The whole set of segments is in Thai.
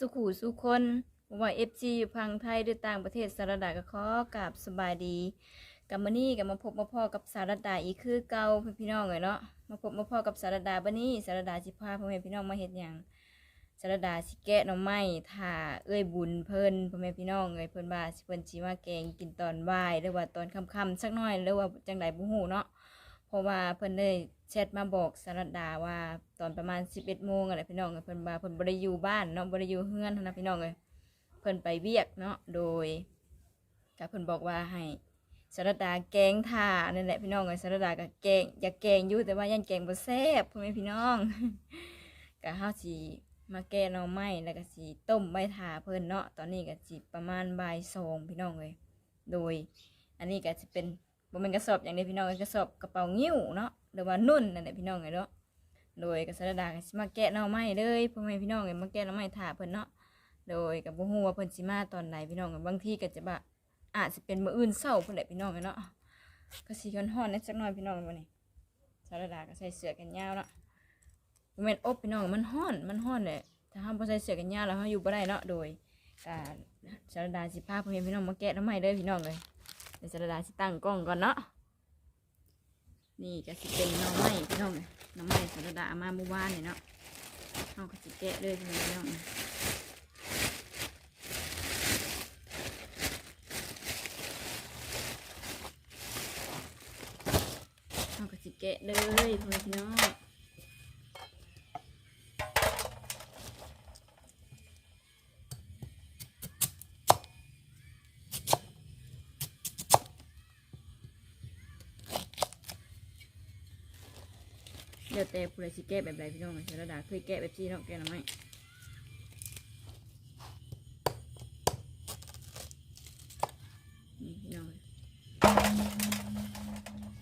สุขูสุคนบ่ว่า FG อยู่พังไทยหรือต่างประเทศสารดาก็ขอกราบสบายดีกับมื้อนี้ก็มาพบมาพ่อกับสารดาอีกคือเก่าพ,พี่น้องเลยเนาะมาพบมาพ่อกับสารดาบัดนี้สารดาสิพาพ่อแม่พี่น้องมาเฮ็ดหยังสารดาสิแกะหน่อไม้ถ่าเอ้ยบุญเพิ่นพ่อแม่พี่น้องเอ้ยเพิ่นว่าสิเพิ่นสิมาแกงกินตอนบ่ายหรือว่าตอนค่ำๆสักหน่อยหรือว่าจังไดบ่ฮู้เนาะเพราะว่าเพิ่นได้ แชทมาบอกสารดาว่าตอนประมาณ 11โมงอะไรพี่น้องเอ้ยเพิ่นว่าเพิ่นบ่ได้อยู่บ้านเนาะบ่ได้อยู่เฮือนหั้นะพี่น้องเอ้ยเพิ่นไปเวียกเนาะโดยก็เพิ่นบอกว่าให้สารดาแกงท่านั่นแหละพี่น้องเอ้ยสารดาก็แกงอยากแกงอยู่แต่ว่ายันแกงบ่แซ่บพ่อแม่พี่น้องก็เฮาวสิมาแกะหน่อไม้แล้วก็สิต้มใบถ่าเพิ่นเนาะตอนนี้ก็สิประมาณบ่ายสองพี่น้องเอ้ยโดย อันนี้ก็จะเป็นบ่แม่นกระสอบอย่างเดียวพี่น้องเอ้ยกระสอบกระเป๋างิ้วเนาะ หรือว่านุ่นนั่นแหละพี่น้องเอ้ยเนาะโดยกษตรดาก็สิมาแกะหน่อไม้เลยพ่อแม่พี่น้องเอ้ยมาแกะหน่อไม้ถาเพิ่นเนาะโดยก็บ่ฮู้ว่าเพิ่นสิมาตอนไหนพี่น้องเอ้ยบางทีก็จะบะอาจสิเป็นมื้ออื่นเช้าเพุ่นแหละพี่น้องเอ้ยเนาะก็สิฮ้อนๆนิดสักหน่อยพี่น้องมื้อนี้สารดาก็ใส่เสื้อกันยาวเนาะบ่แม่นอบพี่น้องมันฮ้อนมันฮ้อนแหละถ้าเฮาบ่ใส่เสื้อกันยาวแล้วเฮาอยู่บ่ได้เนาะโดยก็สารดาสิพาพ่อแม่พี่น้องมาแกะหน่อไม้เด้อพี่น้องเลยเดี๋ยวสระดาสิตั้งกล้องก่อนเนาะ นี่ก็สิเป็นน้องไม้พี่น้องน้องไม้สรดามาเมื่อวานนี่เนาะเอาก็สิแกะเลยพี่น้องเอาก็สิแกะเลยพี่น้อง เดี๋ยวแต่ผู้ใดสิแกะแบบใดพี่น้องสระดาเคยแกะแบบที่เนาะแกะหน้อไม้นี่พี่น้อง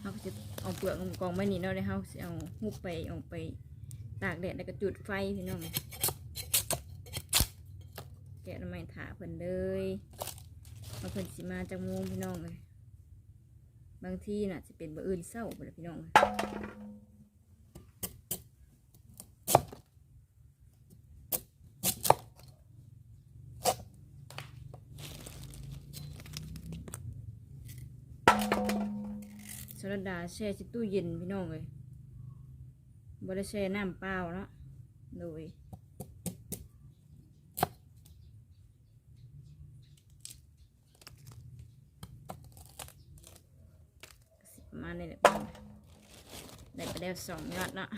เขาจะเอาเปลือกของกองไม้นี่เนาะเลยเขาสิเอาหุบไปเอาไปตากแดดแล้วก็จุดไฟพี่น้องแกะหน้ำไมถาเพิ่นเลยมาเพิ่นสิมาจากมุงพี่น้องเลยบางที่น่ะจะเป็นเบอร์อื่นเศร้าไปเลยพี่น้องเลย รัดดาแช่ชิตู้เย็นพี่น้องเลยบริแช่น้ำเปล่าเนาะโดยมาในี้แหละพี่น้ได้ไปแล้วสองยอดเนาะ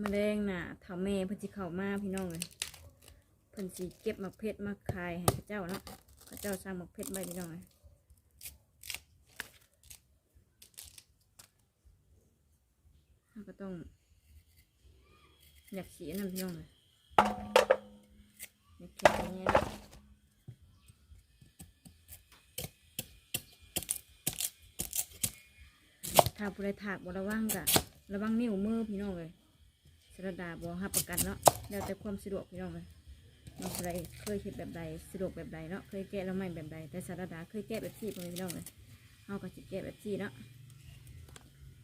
มะแรงน่ะเท่าแม่เพิ่นสิเข้ามาพี่น้องเลยเพิ่นสิเก็บมักเพชรมาขายให้พระเจ้าเนาะพระเจ้าสร้างมักเพชรไว้พี่น้องเลยก็ต้อง อยากสีนั่นพี่น้องเลยอยากเก็บอย่างเงี้ยถ้าผู้ใดถากบระวังกะระวังนิ้วมือพี่น้องเลย สระดาบอหับประกันเนาะแล้วแต่ความสะดวกพี่น้องเลยน้องสรเคยเห็ดแบบใดสะดวกแบบใดเนาะเคยแกะแล้วไม่แบบใดแต่สระดาเคยแกะแบบซี่พี่น้องเลยเฮาก็สิแกะแบบซี่เนาะ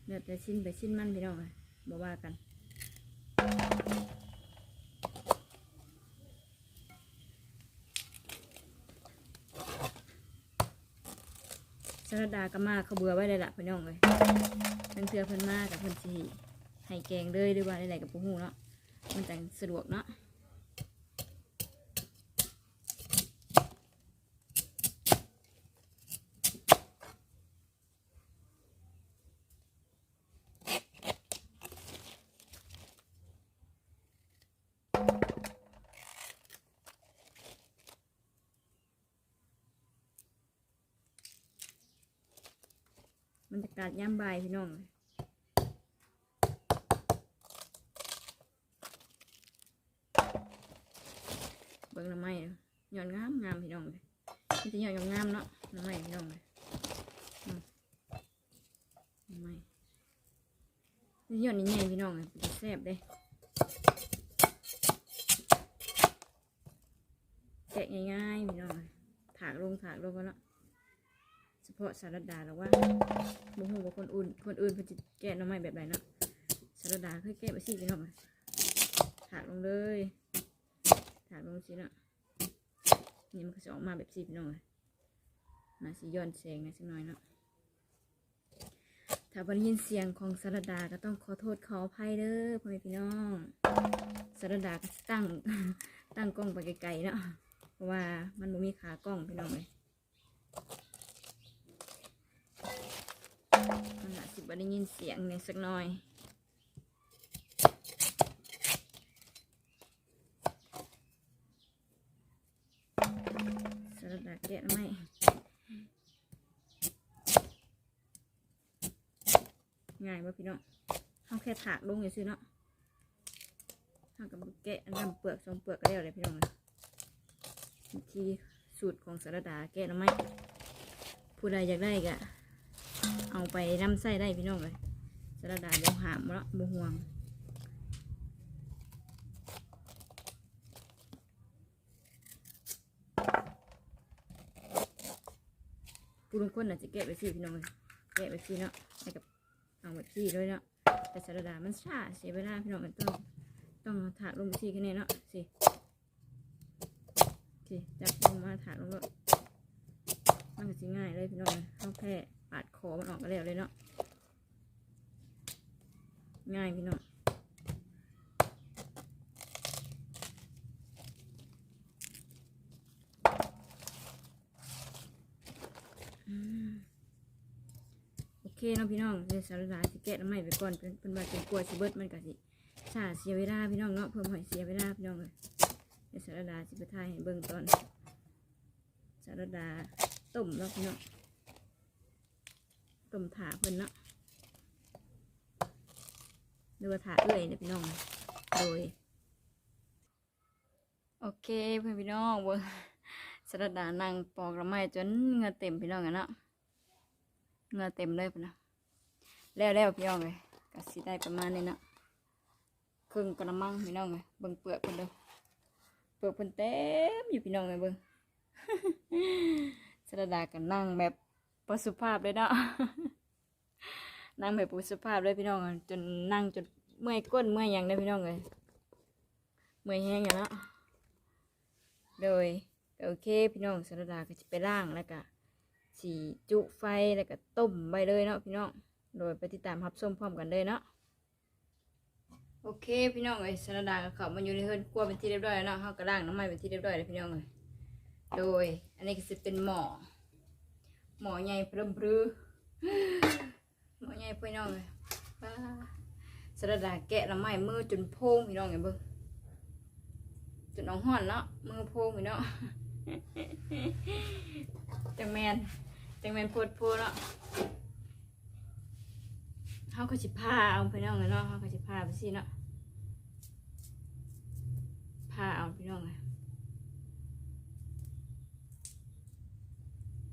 แล้วแต่ชิ้นไปชิ้นมันพี่น้องเลยบ่ว่ากันสระดาก็มาเขาเบื่อไว้เลยล่ะพี่น้องเลยทั้งเทือเพิ่นมากับเพิ่นสี ให้แกงเลยหรือว่าอะไรกับปูหูเนาะมันแต่งสะดวกเนาะบรรยากาศย่ำบ่ายพี่น้อง เบิ่งหน้ำไม้เด้อหย่อนงามงามพี่น้อง เลยมันจะหย่อนงามเนาะน้ำไม้พี่น้องเลยน้ำไม้นี่หย่อนนี่ใหญ่พี่น้องเลยแซ่บเด้แกะง่ายๆพี่น้องเลยถากลงถากลงก็เนาะฉพาะสารดาหรือว่าบ่ฮู้ว่าคนอื่น คนอื่นเพิ่นสิแกะน่อไม้แบบใดเนาะสารดาเคยแกะไปสิพี่น้องอะถากลงเลยถากลงสิเนาะ นี่มันก็จะออกมาแบบสิพี่น้องเลยน่าสิย้อนแสงหน่อยสักหน่อยเนาะถ้าบ่ได้ยินเสียงของสารดาก็ต้องขอโทษขออภัยเด้อพ่อแม่พี่น้องสารดาก็ตั้งตั้งกล้องไปไกลๆเนาะเพราะว่ามันบ่มีขากล้องพี่น้องเลยมันอาจสิบ่ได้ยินเสียงเนี่ยสักหน่อย สลัดดาแกะไหมง่ายป่ะพี่น้องเขาแค่ ถากลงอย่างซื้อเนาะเขากับแกะนำเปลือกสองเปลือกก็ได้เลยพี่น้องเลยวิธีสูตรของสลัดาแกะหน่อไม้ผู้ใดอยากได้ก็เอาไปน้ำไส้ได้พี่น้องเลยสลัดาเดี๋ยวหามล้วบ่ห่วงผู้บางคนอาจจะแกะไปสิพี่น้องเลยแกะไปสิเนาะให้กับ เอาแบบสิด้วยเนาะแต่สารดามันช้าเสียเวลาพี่น้องมันต้องต้องถากลงไปสิแค่นี้เนาะสิสิจับลงมาถากลงแล้วมันก็สิง่ายเลยพี่น้องเลยเอาแค่ปาดคอมันออกก็แล้วเลยเนาะง่ายพี่น้องอืมโอ เคเนาะพี่น้องเดี๋ยวสารดาสิแกะน้ำใหม่ไปก่อนเป็นเป็นว่าเป็นกลัวสิเบิดมันก็สิชาเสียเวลาพี่น้องเนาะเพิ่มหอยเสียเวลาพี่น้องเลยเดี๋ยวสารดาสิไปทายให้เบิ่งตอนสารดาต้มเนาะพี่น้องต้มถาเพิ่นเนาะหรือว่าถาเอื้อยเนี่ยพี่น้องโดยโอเคเพื่อนพี่น้องเบิ่งสารดานั่งปอกละไม้จนเงือเต็มพี่น้องอะเนาะ เงือเต็มเลยพุ่นะแล้วแล้วพี่น้องเลยก็สิได้ประมาณนี้นะครึ่งกระมังพี่น้องเลยเบิ่งเปลือกเพิ่นเด้อเปลือกเพิ่นเต็มอยู่พี่น้องเลยเบิ่งสระดากันนั่งแบบประสุภาพเลยเนาะนั่งแบบประสุภาพเลยพี่น้องจนนั่งจนเมื่อยก้นเมื่อยยังเลยพี่น้องเลยเมื่อยแห้งอย่างเนาะโดยโอเคพี่น้องสระดาก็จะไปล่างแล้วก็ สีจุไฟแล้วก็ต้มไปเลยเนาะพี่น้องโดยไปติดตามรับชมพร้อมกันเลยเนาะโอเคพี่น้องเอ้ยสารดากับเขามันอยู่ในเฮือนครัวเป็นที่เรียบร้อยแล้วเนาะเขากระล่างน้ำมันเป็นที่เรียบร้อยแล้วพี่น้องเอ้ยโดย อันนี้ก็จะเป็นหมอหมอใหญ่เพลิมพรือหมอใหญ่พี่น้องเอ้ยว้าสารดาแกะน้ำมันมือจนโพงพี่น้องเอ้ยเบิ่งจนน้องห่อนเนาะมือโพงพี่น้องจังแมน จังแมนโพดโพดเนาะเขาก็สิพาเอาพี่น้องเลยเนาะเขาก็สิพาไปสิเนาะพาเอาพี่น้องเลย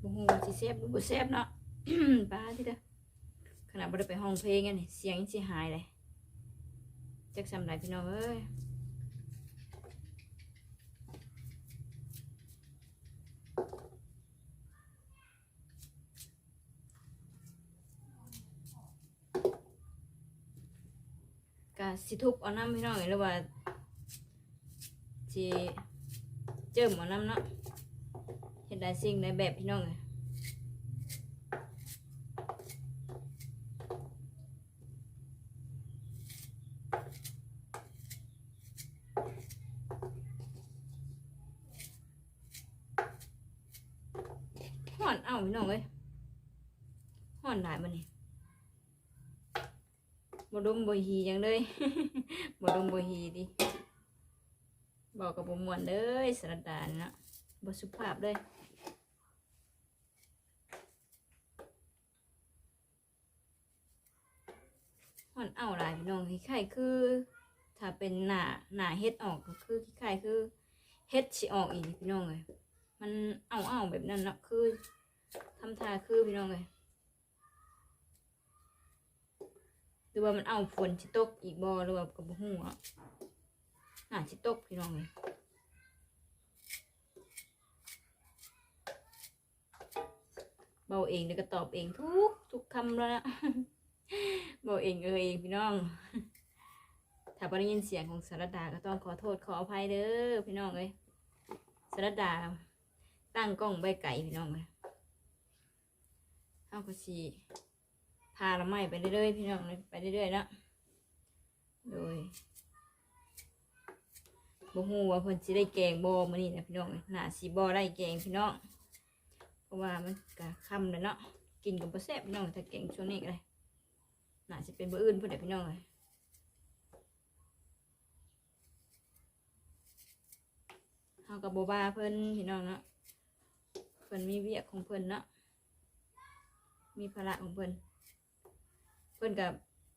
บ่ฮู้ว่าสิแซ่บหรือบ่แซ่บเนาะป้าที่เด้อขนาดบ่ได้ไปห้องเพลงอันเสียงยังสิหายเลยจักสำไรพี่น้องเอ้ย สิทุบเอาน้ำพี่น้องหรือว่าสิเจิมเอาน้ำเนาะเห็นได้สิ่งได้แบบพี่น้องเลยห่อนเอาพี่น้องเลยห่อนหลายมันนี่ บ่ดมบ่ฮีหยังเลย บ่ดมบ่ฮีดิบอกกับบ่ม่วนเลยสระดานเนาะบ่สุภาพเลยห่อนเอาหลายพี่น้องขี้ไข่คือ ถ้าเป็นหนาหนาเฮ็ดออกก็คือขี้ไข่คือเฮ็ดสิออกอีกพี่น้องเลยมันเอาเอาแบบนั้นเนาะคือทำท่าคือพี่น้องเลย ห รือว่ามันเอาฝนชิตกอีกบอหรือว่ากับหัวน่าชิตกพี่น้องเลยเบาเองแล้วก็ตอบเองทุกทุกคำแล้วนะเบอกเองเออเองพี่น้อง ถ้าบ่ได้ยินเสียงของสารดาก็ต้องขอโทษขออภัยเด้อพี่น้องเอ้ยสารดาตั้งกล้องใบไก่พี่น้องเลยเอาก็สี พาละไม้ไปเรื่อยๆพี่น้องเลยไปเรื่อยๆนะโดยบ่ฮู้ว่าเพิ่นสิได้แกงบ่มื้อนี้นะพี่น้องเอ้ยน่าสิบ่ได้แกงพี่น้องเพราะว่ามันก็ค่ำแล้วเนาะกินกับบ่แซ่บพี่น้องถ้าแกงช่วงนี้ก็ได้น่าสิเป็นบ่อื่นเพิ่นแหละพี่น้องเอ้ยเฮาก็บ่ว่าเพิ่นพี่น้องเนาะเพิ่นมีเวียกของเพิ่นเนาะมีภาระของเพิ่น เพิ่นกับ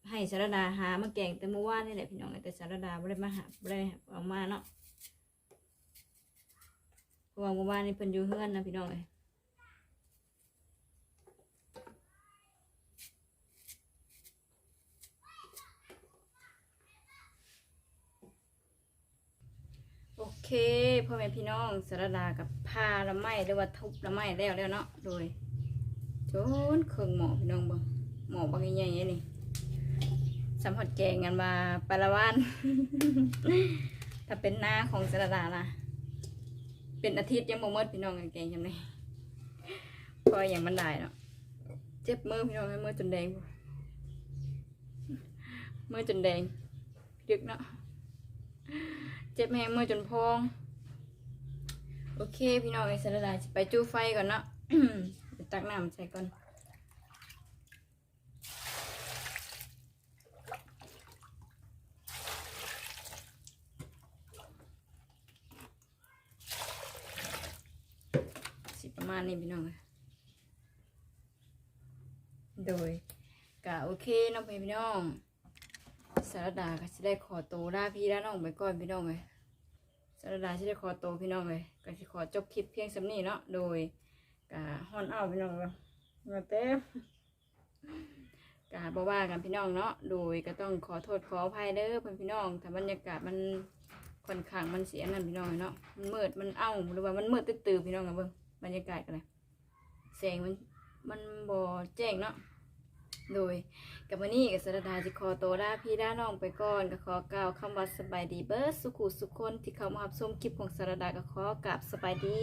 ให้สารดาหามาแกงแต่เมื่อวานนี่แหละพี่น้องแต่สารดาไม่ได้มาหาไม่ได้เอามาเนาะเพราะว่าเมื่อวานนี่เพิ่นอยู่เฮือนนะพี่น้องเอ้ยโอเคพ่อแม่พี่น้องสารดากับพาละไม้หรือว่าทุบละไม้แล้วแล้วเนาะโดยจนเครื่องหมอพี่น้องบัง หมอบางใหญ่ๆนี่สัมผัสแกงกันมาปลาละวันถ้าเป็นหน้าของสารดานะเป็นอาทิตย์ยังบ่หมดพี่น้องกันแกงจำได้พออย่างมันได้เนาะเจ็บมือพี่น้องให้มือจนแดงมือจนแดงดึกเนาะเจ็บแห้งมือจนพองโอเค พี่น้องไอ้สารดาสิไปจู้ไฟก่อนเนาะตักน้ำใส่ก่อน สิประ มาณนี้พี่น้องเอ้ยโดยกะโอเคเน้องพี่น้องสารดาก็สิได้ขอโตวลาพี่ลาน้องไปก่อนพี่น้องเลยสารดาสิได้ขอโตวพี่น้องเลยก็สิขอจบคลิปเพียงสำนี้เนาะโดยกะฮอนเอาพี่น้องเลยมาเต็มกะบ่ว่ากันพี่น้องเนาะ โดยก็ต้องขอโทษขออภัยเด้อเพื่อนพี่น้องถ้าบรรยากาศมันค่อนข้างมันเสียนั่นพี่น้องเนาะ มันมืดมันเอ้าหรือว่ามันมืดตื้อๆพี่น้องกันเบิ่ง บรรยากาศกันเลยแสงมันมันบ่แจ้งเนาะโดยกับวันนี้กับสรดาจิขอโตด้าพี่ด้าน้องไปก่อนกับขอกล่าวคำว่าสบายดีเบิร์สุขุสุขคนที่เขามารับชมคลิปของสรดากับขอกลับสบายดี